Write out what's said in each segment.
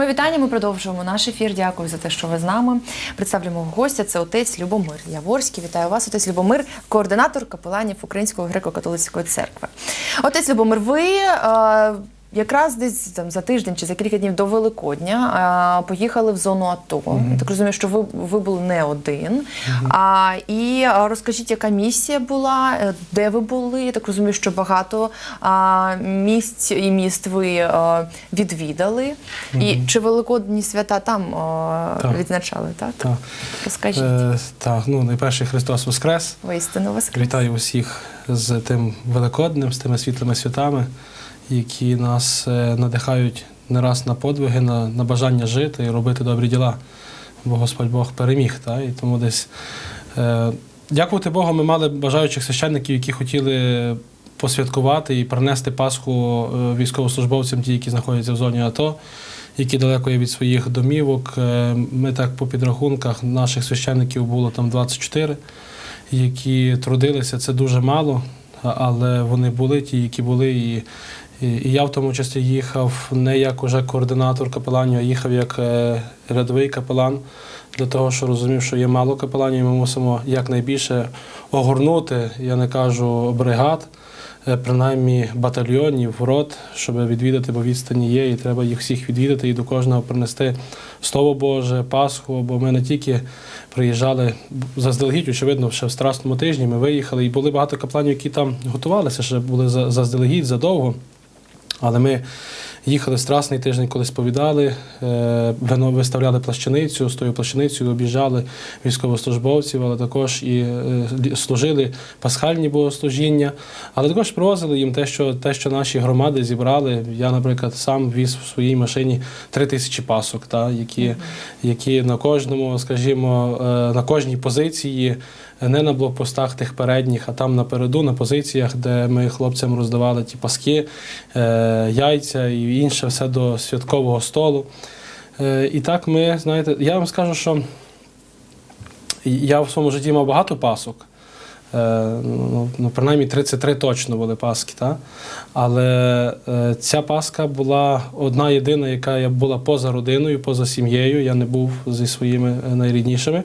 Ми вітання. Ми продовжуємо наш ефір. Дякую за те, що ви з нами. представлюємо гостя. Це отець Любомир Яворський. Вітаю вас, отець Любомир, координатор капеланів Української греко-католицької церкви. Отець Любомир, ви. Е, Якраз десь там за тиждень чи за кілька днів до Великодня а, поїхали в зону АТО. Я так розумію, що ви, ви були не один. А, і розкажіть, яка місія була, е, де ви були? Я так розумію, що багато а, місць і міст ви а, відвідали. І чи великодні свята там а, Так. відзначали? Так? Так, Розкажіть. е, так, ну найперше Христос Воскрес. Воістину вас. Вітаю усіх з тим Великоднем, з тими світлими святами, які нас е, надихають не раз на подвиги, на, на бажання жити і робити добрі діла. Бо Господь Бог переміг. Та? І тому десь е, дякувати Богу, ми мали бажаючих священників, які хотіли посвяткувати і принести Пасху е, військовослужбовцям, ті, які знаходяться в зоні АТО. Які далеко є від своїх домівок. Е, Ми так по підрахунках наших священників було там 24 які трудилися, це дуже мало, але вони були ті, які були. І, і, я в тому числі їхав не як уже координатор капеланів, а їхав як е, рядовий капелан, для того, що розумів, що є мало капеланів, і ми мусимо якнайбільше огорнути, я не кажу бригад, е, принаймні батальйонів, рот, щоб відвідати, бо відстані є, і треба їх всіх відвідати і до кожного принести Слово Боже, Пасху, бо ми не тільки приїжджали заздалегідь, очевидно, ще в Страсному тижні ми виїхали, і були багато капланів, які там готувалися, ще були за- заздалегідь, задовго. Але ми їхали Страсний тиждень, коли сповідали, е, виставляли плащаницю, з тою плащаницею об'їжджали військовослужбовців, але також і е, служили пасхальні богослужіння, але також привозили їм те, що, те, що наші громади зібрали. Я, наприклад, сам віз в своїй машині три тисячі пасок, та, які, які на кожному, скажімо, е, на кожній позиції не на блокпостах тих передніх, а там напереду, на позиціях, де ми хлопцям роздавали ті паски, е, яйця і інше все до святкового столу. Е, і так ми, знаєте, я вам скажу, що я в своєму житті мав багато пасок. Е, ну, ну, принаймні 33 точно були паски, та? але ця паска була одна єдина, яка була поза родиною, поза сім'єю. Я не був зі своїми найріднішими.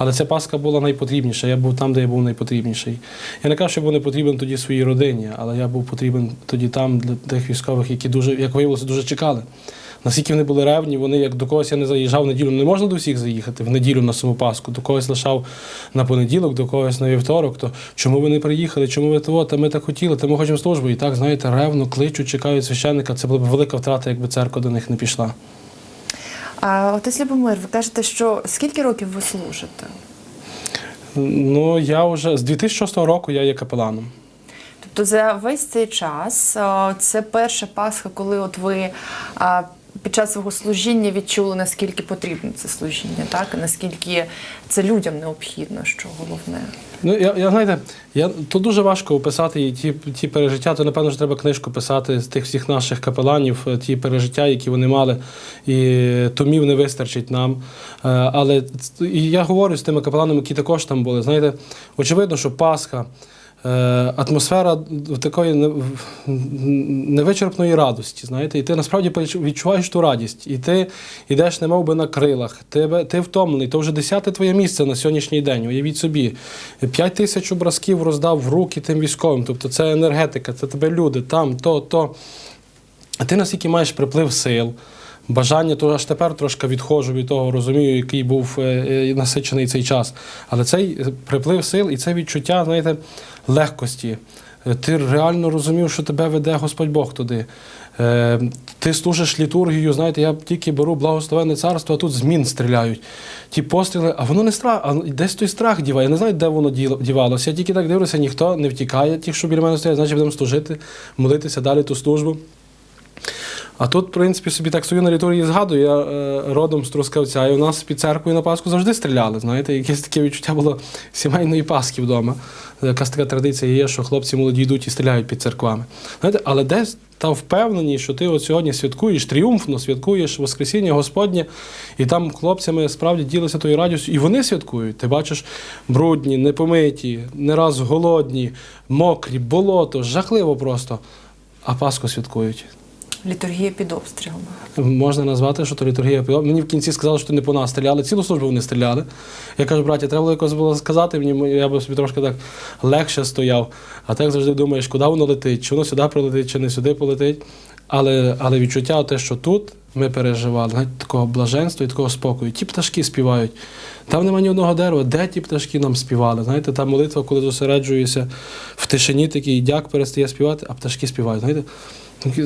Але ця паска була найпотрібніша. Я був там, де я був найпотрібніший. Я не кажу, що був не потрібен тоді своїй родині, але я був потрібен тоді там для тих військових, які дуже, як виявилося, дуже чекали. Наскільки вони були ревні, вони як до когось я не заїжджав в неділю. Не можна до всіх заїхати в неділю на саму Пасху, до когось лишав на понеділок, до когось на вівторок. То чому ви не приїхали? Чому ви того? Та ми так хотіли, та ми хочемо службу. І так, знаєте, ревно кличуть, чекають священника. Це була б велика втрата, якби церква до них не пішла. А, отець Любомир, ви кажете, що скільки років ви служите? Ну я вже з 2006 року я є капеланом. Тобто за весь цей час це перша Пасха, коли от ви під час свого служіння відчули, наскільки потрібно це служіння, так? Наскільки це людям необхідно, що головне. Ну, я, я знаєте, я, то дуже важко описати ті, ті пережиття, то напевно ж треба книжку писати з тих всіх наших капеланів, е, ті пережиття, які вони мали, і томів не вистачить нам. Е, Але і я говорю з тими капеланами, які також там були. Знаєте, очевидно, що Пасха. Е, Атмосфера такої невичерпної радості, знаєте, і ти насправді відчуваєш ту радість, і ти йдеш, немов би на крилах, ти, ти втомлений, то вже десяте твоє місце на сьогоднішній день. Уявіть собі, п'ять тисяч образків роздав в руки тим військовим, тобто це енергетика, це тебе люди, там, то, то. А ти наскільки маєш приплив сил, бажання, то аж тепер трошки відходжу від того, розумію, який був е, е, насичений цей час. Але цей приплив сил і це відчуття, знаєте, легкості. Е, Ти реально розумів, що тебе веде Господь Бог туди. Е, Ти служиш літургію, знаєте, я тільки беру благословенне царство, а тут змін стріляють. Ті постріли, а воно не страх, а десь той страх діває. Я не знаю, де воно дівалося. Я тільки так дивлюся, ніхто не втікає, ті, що біля мене стоять, значить будемо служити, молитися далі ту службу. А тут, в принципі, собі так стою на літургії згадую, я е, родом з Трускавця, і у нас під церквою на Пасху завжди стріляли. Знаєте, якесь таке відчуття було сімейної Пасхи вдома. Якась така традиція є, що хлопці молоді йдуть і стріляють під церквами. Знаєте, але десь та впевненість, що ти от сьогодні святкуєш, тріумфно святкуєш Воскресіння Господнє, і там хлопцями справді ділися тою радістю, і вони святкують. Ти бачиш брудні, непомиті, не раз голодні, мокрі, болото, жахливо просто. А Пасху святкують. Літургія під обстрілом. Можна назвати, що то літургія під обстрілом. Мені в кінці сказали, що не по нас стріляли. Цілу службу вони стріляли. Я кажу, браті, треба було якось було сказати, мені я би собі трошки так легше стояв. А так завжди думаєш, куди воно летить, чи воно сюди прилетить, чи не сюди полетить. Але, але відчуття те, що тут ми переживали, навіть такого блаженства і такого спокою. Ті пташки співають. Там немає ні одного дерева, де ті пташки нам співали. Знаєте, та молитва, коли зосереджуєшся в тишині, такий дяк перестає співати, а пташки співають. Знаєте,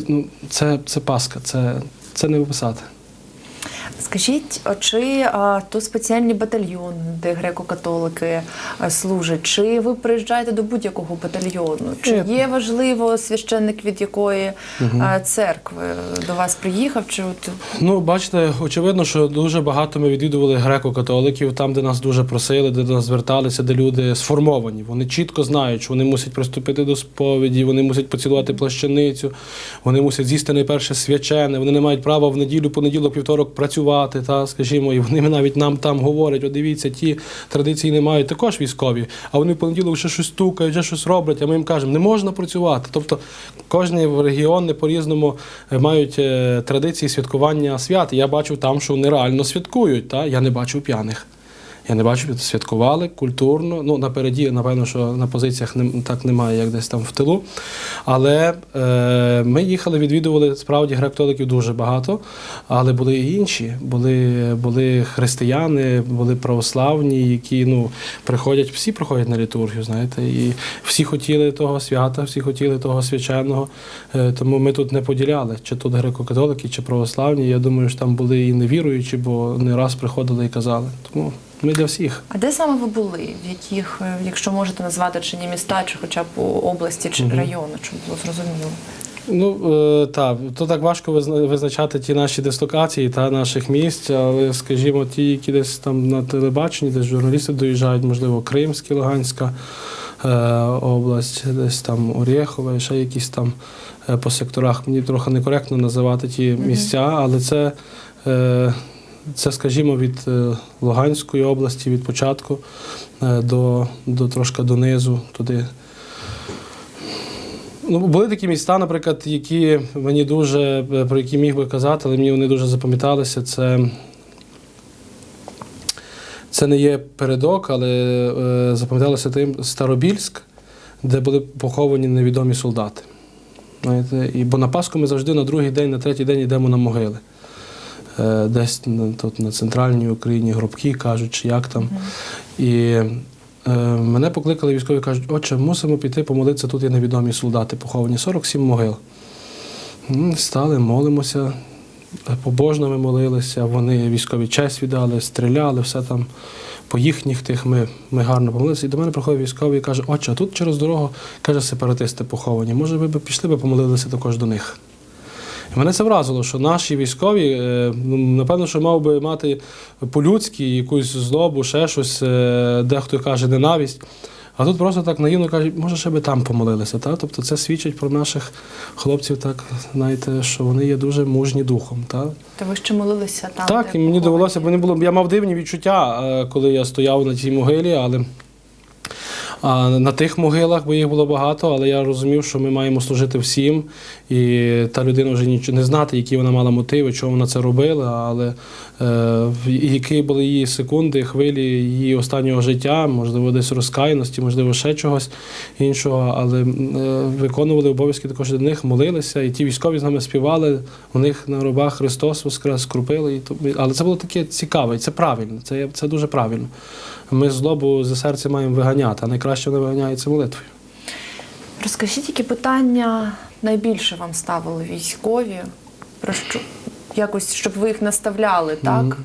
ну, це, це Пасха, це, це не описати. Скажіть, чи а, тут спеціальні батальйони, де греко-католики служать? Чи ви приїжджаєте до будь-якого батальйону? Чи є важливо священник від якої а, церкви до вас приїхав? Чи от Ну, бачите, очевидно, що дуже багато ми відвідували греко-католиків, там, де нас дуже просили, де до нас зверталися, де люди сформовані. Вони чітко знають, що вони мусять приступити до сповіді, вони мусять поцілувати плащаницю, вони мусять з'їсти найперше свячене, вони не мають права в неділю, понеділок, вівторок працювати, та, скажімо, і вони навіть нам там говорять, о, дивіться, ті традиції не мають також військові, а вони в понеділок ще щось стукають, вже щось роблять, а ми їм кажемо, не можна працювати. Тобто кожен регіон по-різному е, мають е, традиції святкування свят. Я бачу там, що вони реально святкують. Та? Я не бачу п'яних. Я не бачив, святкували культурно. Ну, напереді, напевно, що на позиціях не, так немає, як десь там в тилу. Але е, ми їхали, відвідували справді греко-католиків дуже багато, але були і інші. Були, були християни, були православні, які ну, приходять, всі приходять на літургію, знаєте, і всі хотіли того свята, всі хотіли того свяченого. Е, тому ми тут не поділяли, чи тут греко-католики, чи православні. Я думаю, що там були і невіруючі, бо не раз приходили і казали. Тому ми для всіх. а де саме ви були? В яких, е, якщо можете назвати чи не міста, чи хоча б області, чи району, щоб було зрозуміло? Ну е, так, то так важко визна- визначати ті наші дислокації та наших місць, але скажімо, ті, які десь там на телебаченні, десь журналісти доїжджають, можливо, Кримська, Луганська е, область, десь там Орєхове, ще якісь там по секторах. Мені трохи некоректно називати ті місця, але це. Це, скажімо, від е, Луганської області, від початку е, до, до трошки донизу, туди. Ну, були такі міста, наприклад, які мені дуже, е, про які міг би казати, але мені вони дуже запам'яталися. Це, це не є передок, але е, запам'яталося тим Старобільськ, де були поховані невідомі солдати. Знаєте, і, бо на Пасху ми завжди на другий день, на третій день йдемо на могили. Е, десь тут на центральній Україні гробки кажуть, як там. І е, мене покликали військові кажуть, отче, мусимо піти помолитися, тут є невідомі солдати поховані, 47 могил. Стали, молимося, побожно ми молилися, вони військові честь віддали, стріляли, все там по їхніх тих ми, ми гарно помолилися. І до мене приходить військовий і каже, отче, а тут через дорогу, каже, сепаратисти поховані. Може, ви б пішли б помолилися також до них. Мене це вразило, що наші військові, е, ну, напевно, що мав би мати по-людськи якусь злобу, ще щось, е, дехто каже ненависть. А тут просто так наївно кажуть, може, ще би там помолилися. Та? Тобто це свідчить про наших хлопців, так, знаєте, що вони є дуже мужні духом. Та? То ви ще молилися там? так, і мені довелося, бо не було. Я мав дивні відчуття, е, коли я стояв на цій могилі, але. А на тих могилах, бо їх було багато, але я розумів, що ми маємо служити всім, і та людина вже нічого не знати, які вона мала мотиви, чого вона це робила, але які були її секунди, хвилі її останнього життя, можливо, десь розкаяності, можливо, ще чогось іншого. Але е, виконували обов'язки також до них, молилися, і ті військові з нами співали. У них на робах Христос воскрес, то, але це було таке цікаве, це правильно. Це, це дуже правильно. Ми злобу за серця маємо виганяти, а найкраще вона виганяється молитвою. Розкажіть, які питання найбільше вам ставили військові? Про що якось, щоб ви їх наставляли, так?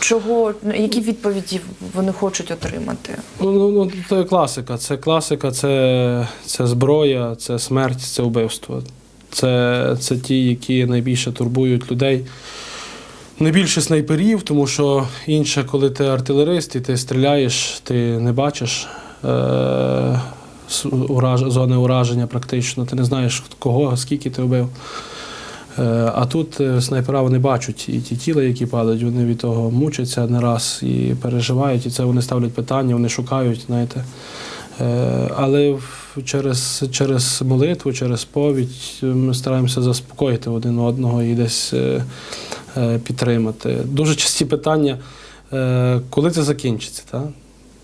Чого, ну, які відповіді вони хочуть отримати? Ну, ну, ну це класика. Це класика, це, це зброя, це смерть, це вбивство. Це, це ті, які найбільше турбують людей. Найбільше снайперів, тому що інше, коли ти артилерист і ти стріляєш, ти не бачиш е, ураж, зони ураження практично, ти не знаєш кого, скільки ти вбив. Е, А тут е, снайпера вони бачать і ті тіла, які падають, вони від того мучаться не раз і переживають, і це вони ставлять питання, вони шукають, знаєте. Е, Але через, через молитву, через сповідь ми стараємося заспокоїти один одного і десь підтримати. Дуже часті питання, коли це закінчиться. Та?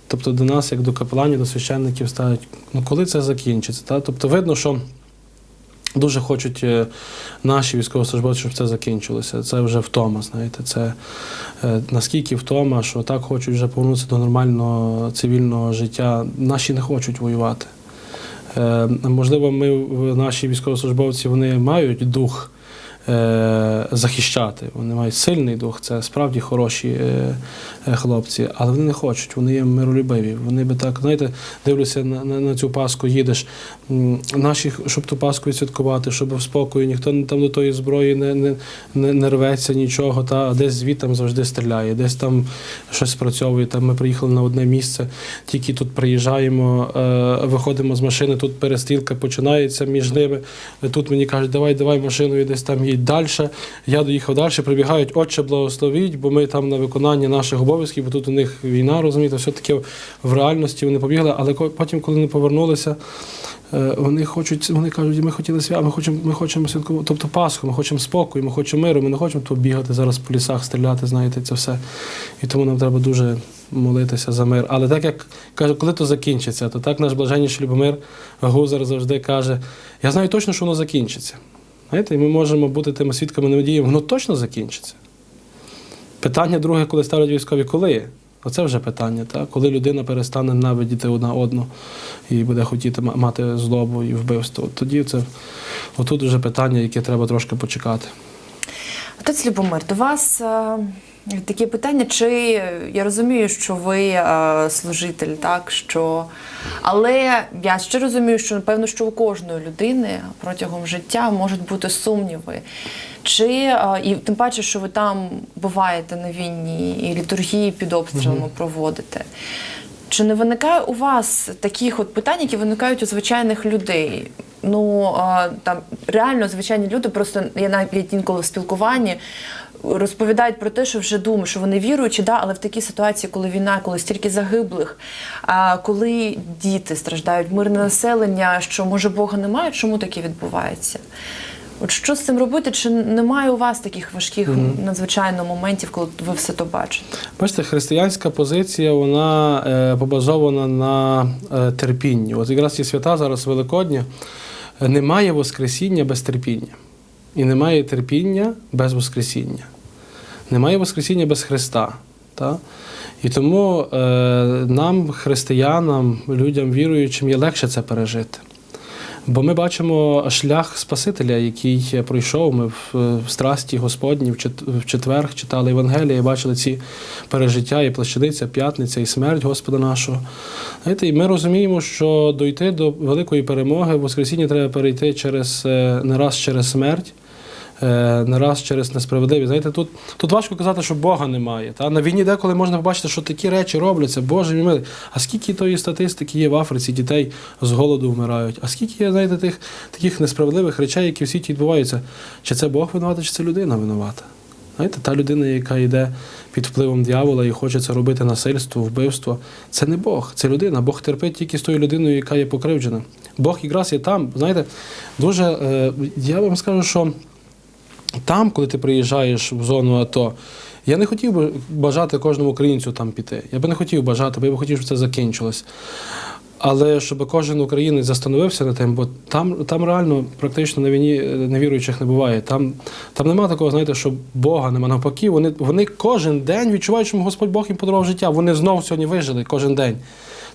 Тобто до нас, як до капеланів, до священників, ставлять, ну коли це закінчиться. Та? Тобто видно, що дуже хочуть е, наші військовослужбовці, щоб це закінчилося. Це вже втома, знаєте. Це е, наскільки втома, що так хочуть вже повернутися до нормального цивільного життя. Наші не хочуть воювати. Е, можливо, ми, наші військовослужбовці, вони мають дух захищати. Вони мають сильний дух, це справді хороші е, е, хлопці, але вони не хочуть, вони є миролюбиві. Вони би так, знаєте, дивлюся на, на, на цю Пасху, їдеш. Наші, щоб ту Пасху відсвяткувати, щоб в спокою, ніхто там до тої зброї не, не, не, не рветься нічого, та десь звідти завжди стріляє, десь там щось спрацьовує. Там ми приїхали на одне місце, тільки тут приїжджаємо, е, виходимо з машини, тут перестрілка починається між ними. Тут мені кажуть, давай, давай машиною десь там їдь далі. Я доїхав далі, прибігають, отче, благословіть, бо ми там на виконання наших обов'язків, бо тут у них війна, розумієте, все таки в реальності вони побігли, але потім, коли вони повернулися. е, Вони хочуть, вони кажуть, ми хотіли свят, ми хочемо, ми хочемо святкувати, тобто Пасху, ми хочемо спокою, ми хочемо миру, ми не хочемо тут бігати зараз по лісах, стріляти, знаєте, це все. І тому нам треба дуже молитися за мир. Але так як каже, коли то закінчиться, то так наш блаженніший Любомир Гузар завжди каже: я знаю точно, що воно закінчиться. Знаєте, і ми можемо бути тими свідками надії, воно точно закінчиться. Питання друге, коли ставлять військові, коли? Оце вже питання, так? коли людина перестане ненавидіти одна одну і буде хотіти мати злобу і вбивство. Тоді це отут вже питання, яке треба трошки почекати. Отець Любомир, до вас е, таке питання, чи е, я розумію, що ви е, служитель, так що. Але я ще розумію, що напевно, що у кожної людини протягом життя можуть бути сумніви. Чи е, і тим паче, що ви там буваєте на війні, і літургії під обстрілами проводите. Чи не виникає у вас таких от питань, які виникають у звичайних людей? Ну там реально звичайні люди, просто я навіть інколи в спілкуванні розповідають про те, що вже думають, що вони віруючі, да, але в такій ситуації, коли війна, коли стільки загиблих, а коли діти страждають, мирне населення, що може Бога немає, чому таке відбувається? От що з цим робити? Чи немає у вас таких важких надзвичайно моментів, коли ви все то бачите? Бачите, християнська позиція вона е, побазована на е, терпінні. От якраз ці свята зараз Великодня. Немає Воскресіння без терпіння. І немає терпіння без Воскресіння. Немає Воскресіння без Христа. Та? І тому е, нам, християнам, людям віруючим, є легше це пережити. Бо ми бачимо шлях Спасителя, який пройшов. Ми в, в страсті Господні в четвер читали Євангелія бачили ці пережиття, і плащаниця, п'ятниця, і смерть Господа нашого. Знаєте, і ми розуміємо, що дойти до великої перемоги в Воскресіння треба перейти через е, не раз через смерть. Е, Не раз через несправедливість. Знаєте, тут, тут важко казати, що Бога немає. Та? На війні деколи можна побачити, що такі речі робляться, Боже мій милий. А скільки тої статистики є в Африці, дітей з голоду вмирають? А скільки є, знаєте, тих таких несправедливих речей, які в світі відбуваються? Чи це Бог винуватий, чи це людина винувата? Знаєте, та людина, яка йде під впливом дьявола і хоче це робити насильство, вбивство, це не Бог, це людина. Бог терпить тільки з тою людиною, яка є покривджена. Бог якраз є там. Знаєте, дуже е, я вам скажу, що там, коли ти приїжджаєш в зону АТО, я не хотів би бажати кожному українцю там піти. Я би не хотів бажати, бо я би хотів, щоб це закінчилось. Але щоб кожен українець застановився на тим, бо там, там реально практично на війні е, невіруючих не буває. Там, там немає такого, знаєте, що Бога нема. Навпаки, вони, вони кожен день відчувають, що Господь Бог їм подарував життя. Вони знову сьогодні вижили кожен день.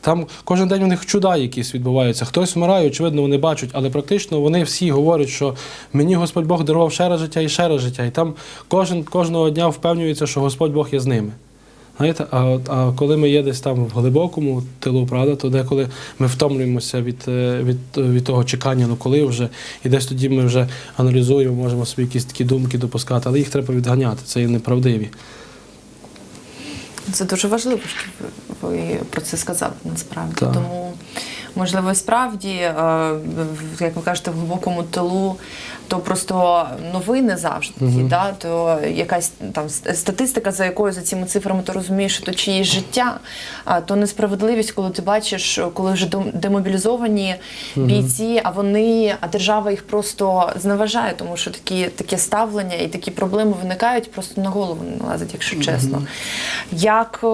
Там кожен день у них чуда якісь відбуваються. Хтось вмирає, очевидно, вони бачать, але практично вони всі говорять, що мені Господь Бог дарував ще раз життя і ще раз життя. І там кожен кожного дня впевнюється, що Господь Бог є з ними. Знаєте, а, а коли ми є десь там в глибокому тилу, правда, то деколи ми втомлюємося від, е, від, від того чекання, ну коли вже, і десь тоді ми вже аналізуємо, можемо собі якісь такі думки допускати, але їх треба відганяти, це є неправдиві. Це дуже важливо, що ви, ви про це сказали насправді. Так. Тому можливо, справді, е, як ви кажете, в глибокому тилу, то просто новини завжди, да, то якась там статистика, за якою за цими цифрами ти розумієш, що то чиєсь життя, а то несправедливість, коли ти бачиш, коли вже дем- демобілізовані бійці, а вони, а держава їх просто зневажає, тому що такі таке ставлення і такі проблеми виникають, просто на голову не налазить, якщо чесно. Як е,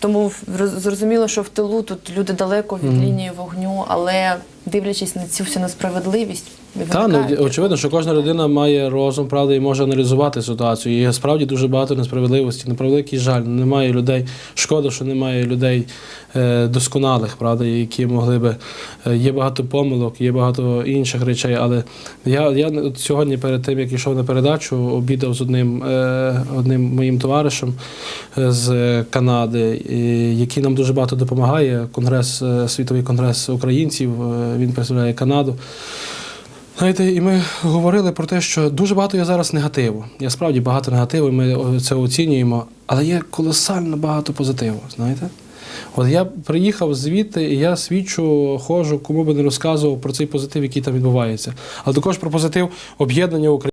тому зрозуміло, що в тилу тут люди далеко від лінії вогню, але дивлячись на цю всю несправедливість, Та, ну, очевидно, що кожна людина має розум, правда, і може аналізувати ситуацію. І справді дуже багато несправедливості. На превеликий жаль, немає людей. Шкода, що немає людей е, досконалих, правда, які могли би. Е, є багато помилок, є багато інших речей. Але я, я сьогодні, перед тим, як йшов на передачу, обідав з одним, е, одним моїм товаришем з Канади, який нам дуже багато допомагає. Конгрес, світовий конгрес українців. він представляє Канаду. Знаєте, і ми говорили про те, що дуже багато є зараз негативу. Я справді багато негативу, і ми це оцінюємо, але є колосально багато позитиву. Знаєте? От я приїхав звідти, і я свідчу, ходжу, кому би не розказував про цей позитив, який там відбувається. Але також про позитив об'єднання України.